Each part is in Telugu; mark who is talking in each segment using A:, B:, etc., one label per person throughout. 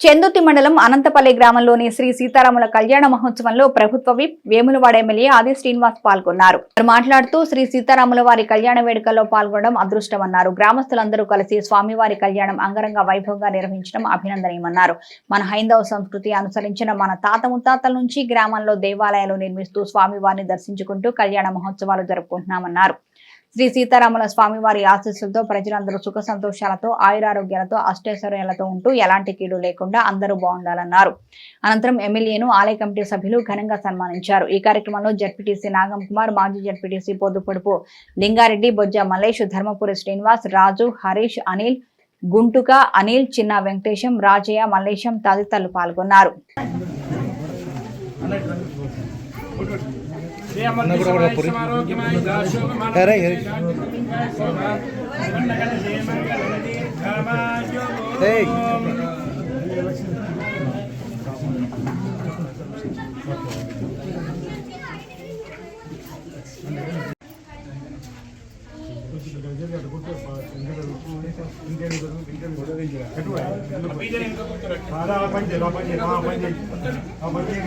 A: చెందుర్తి మండలం అనంతపల్లి గ్రామంలోని శ్రీ సీతారాముల కళ్యాణ మహోత్సవంలో ప్రభుత్వ విప్ వేములవాడ ఎమ్మెల్యే ఆది శ్రీనివాస్ పాల్గొన్నారు. మాట్లాడుతూ శ్రీ సీతారాముల వారి కళ్యాణ వేడుకల్లో పాల్గొనడం అదృష్టమన్నారు. గ్రామస్తులందరూ కలిసి స్వామివారి కళ్యాణం అంగరంగ వైభవంగా నిర్వహించడం అభినందనీయమన్నారు. మన హైందవ సంస్కృతి అనుసరించిన మన తాత ముత్తాతల నుంచి గ్రామంలో దేవాలయాలు నిర్మిస్తూ స్వామివారిని దర్శించుకుంటూ కళ్యాణ మహోత్సవాలు జరుపుకుంటున్నామన్నారు. శ్రీ సీతారాముల స్వామివారి ఆశీస్సులతో ప్రజలందరూ సుఖ సంతోషాలతో ఆయురారోగ్యాలతో అష్టైశ్వర్యాలతో ఉంటూ ఎలాంటి కీడు లేకుండా అందరూ బాగుండాలన్నారు. అనంతరం ఎమ్మెల్యేను ఆలయ కమిటీ సభ్యులు ఘనంగా సన్మానించారు. ఈ కార్యక్రమంలో జడ్పీటీసీ నాగం కుమార్ మాజీ జడ్పీటీసీ పొద్దుపొడుపు లింగారెడ్డి బొజ్జ మల్లేష్ ధర్మపురి శ్రీనివాస్ రాజు హరీష్ అనిల్ గుంటుక అనిల్ చిన్న వెంకటేశం రాజయ్య మల్లేశం తదితరులు పాల్గొన్నారు.
B: ಹರೈ ಹರೈ ಪಂಚೆ ಪಂಚೆ ಪಂಚೆ ಪಂಚೆ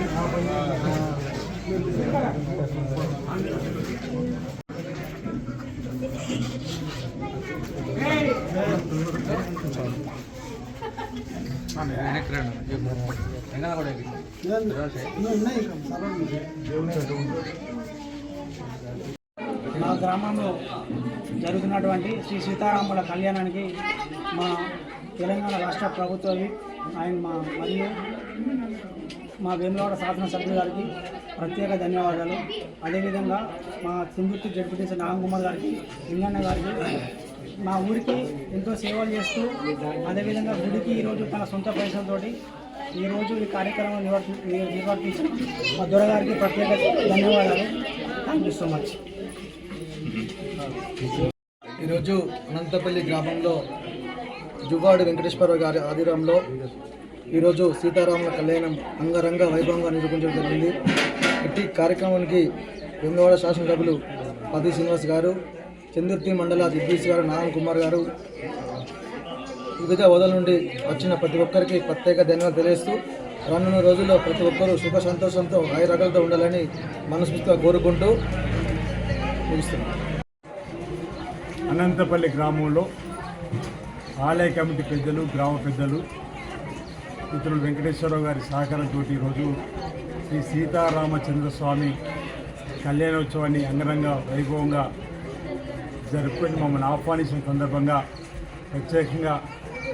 B: మా గ్రామంలో జరుగుతున్నటువంటి శ్రీ సీతారాముల కళ్యాణానికి మా తెలంగాణ రాష్ట్ర ప్రభుత్వ ఆయన మా మరియు మా వేములవాడ శాసనసభ్యులు గారికి ప్రత్యేక ధన్యవాదాలు. అదేవిధంగా మా సింధుర్తి జడ్పీటీసీ నాగకుమార్ గారికి లింగన్న గారికి మా ఊరికి ఎంతో సేవలు చేస్తూ అదేవిధంగా గుడికి ఈరోజు తన సొంత పైసలతోటి ఈరోజు ఈ కార్యక్రమం నిర్వర్తి నిర్వర్తించిన మా దొరగారికి ప్రత్యేక ధన్యవాదాలు. థ్యాంక్ యూ సో మచ్
C: ఈరోజు అనంతపల్లి గ్రామంలో జువ్వాడి వెంకటేశ్వరరావు గారి ఆధీనంలో ఈరోజు సీతారాముల కళ్యాణం అంగరంగ వైభవంగా నిర్వహించడం జరిగింది. ఇట్టి కార్యక్రమానికి వేములవాడ శాసనసభ్యులు పది శ్రీనివాస్ గారు చందుర్తి మండల దిగ్గీస్ గారు నారాయణ కుమార్ గారు. వివిధ హోదాల నుండి వచ్చిన ప్రతి ఒక్కరికి ప్రత్యేక ధన్యవాదాలు తెలియజేస్తూ రానున్న రోజుల్లో ప్రతి ఒక్కరూ సుఖ సంతోషంతో ఆయురగలతో ఉండాలని మనస్ఫూర్తిగా కోరుకుంటూ ముగిస్తున్నాను.
D: అనంతపల్లి గ్రామంలో ఆలయ కమిటీ పెద్దలు గ్రామ పెద్దలు మిత్రులు వెంకటేశ్వరరావు గారి సహకారంతో ఈరోజు శ్రీ సీతారామచంద్ర స్వామి కళ్యాణోత్సవాన్ని అంగరంగ వైభవంగా జరుపుకొని మమ్మల్ని ఆహ్వానించిన సందర్భంగా ప్రత్యేకంగా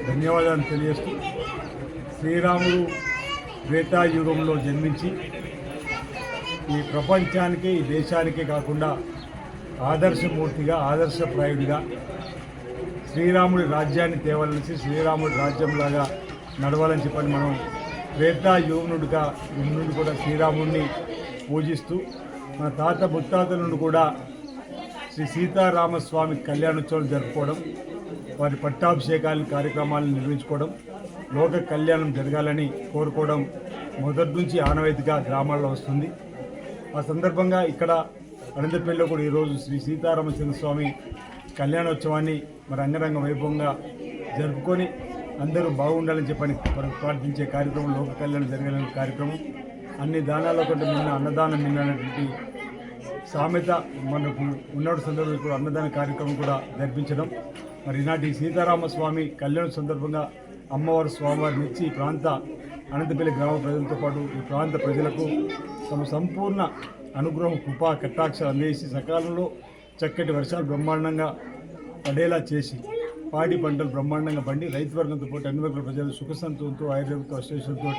D: ధన్యవాదాలు తెలియజేస్తూ శ్రీరాముడు త్రేతాయుగంలో జన్మించి ఈ ప్రపంచానికి ఈ దేశానికే కాకుండా ఆదర్శమూర్తిగా ఆదర్శప్రాయుడిగా శ్రీరాముడి రాజ్యాన్ని తేవాలని శ్రీరాముడి రాజ్యంలాగా నడవాలని చెప్పని మనం త్రేతాయుగనుడిగా నుండి కూడా శ్రీరాముడిని పూజిస్తూ మన తాత ముత్తాతల నుండి కూడా శ్రీ సీతారామస్వామి కళ్యాణోత్సవం జరుపుకోవడం వారి పట్టాభిషేకాలు కార్యక్రమాలను నిర్వహించుకోవడం లోక కళ్యాణం జరగాలని కోరుకోవడం మొదటి నుంచి ఆనవాయితీగా గ్రామాల్లో వస్తుంది. ఆ సందర్భంగా ఇక్కడ అనంతపల్లిలో కూడా ఈరోజు శ్రీ సీతారామచంద్ర స్వామి కళ్యాణోత్సవాన్ని మరి అంగరంగ వైభవంగా జరుపుకొని అందరూ బాగుండాలని చెప్పని మనం ప్రార్థించే కార్యక్రమం లోక కళ్యాణం జరిగే కార్యక్రమం. అన్ని దానాల కంటే నిన్న అన్నదానం నిన్నటువంటి సామెత మనకు ఉన్నటువంటి సందర్భంలో కూడా అన్నదాన కార్యక్రమం కూడా జరిపించడం. మరి ఈనాటి సీతారామ స్వామి కళ్యాణ సందర్భంగా అమ్మవారి స్వామివారిని ఇచ్చి ఈ ప్రాంత అనంతపల్లి గ్రామ ప్రజలతో పాటు ఈ ప్రాంత ప్రజలకు తమ సంపూర్ణ అనుగ్రహం కృపా కటాక్ష అందేసి సకాలంలో చక్కటి వర్షాలు బ్రహ్మాండంగా పడేలా చేసి పాడి పంటలు బ్రహ్మాండంగా పండి రైతు వర్గంతో పాటు అన్ని వర్గాల ప్రజలు సుఖ సంతోషంతో ఆయుర్వేదంతో అశ్వేషంతో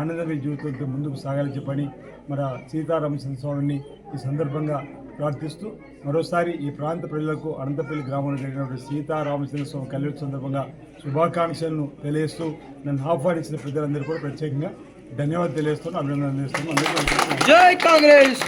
D: ఆనందమైన జీవితంతో ముందుకు సాగాలని చెప్పని మన సీతారామచంద్ర స్వామిని ఈ సందర్భంగా ప్రార్థిస్తూ మరోసారి ఈ ప్రాంత ప్రజలకు అనంతపల్లి గ్రామంలో జరిగినటువంటి సీతారామచంద్ర స్వామి కళ్యాణ సందర్భంగా శుభాకాంక్షలను తెలియజేస్తూ నన్ను ఆహ్వానించిన ప్రజలందరూ కూడా ప్రత్యేకంగా ధన్యవాదాలు తెలియజేస్తున్నాను అభినందనలు తెలియజేస్తున్నాను. అందరికీ
C: జై కాంగ్రెస్!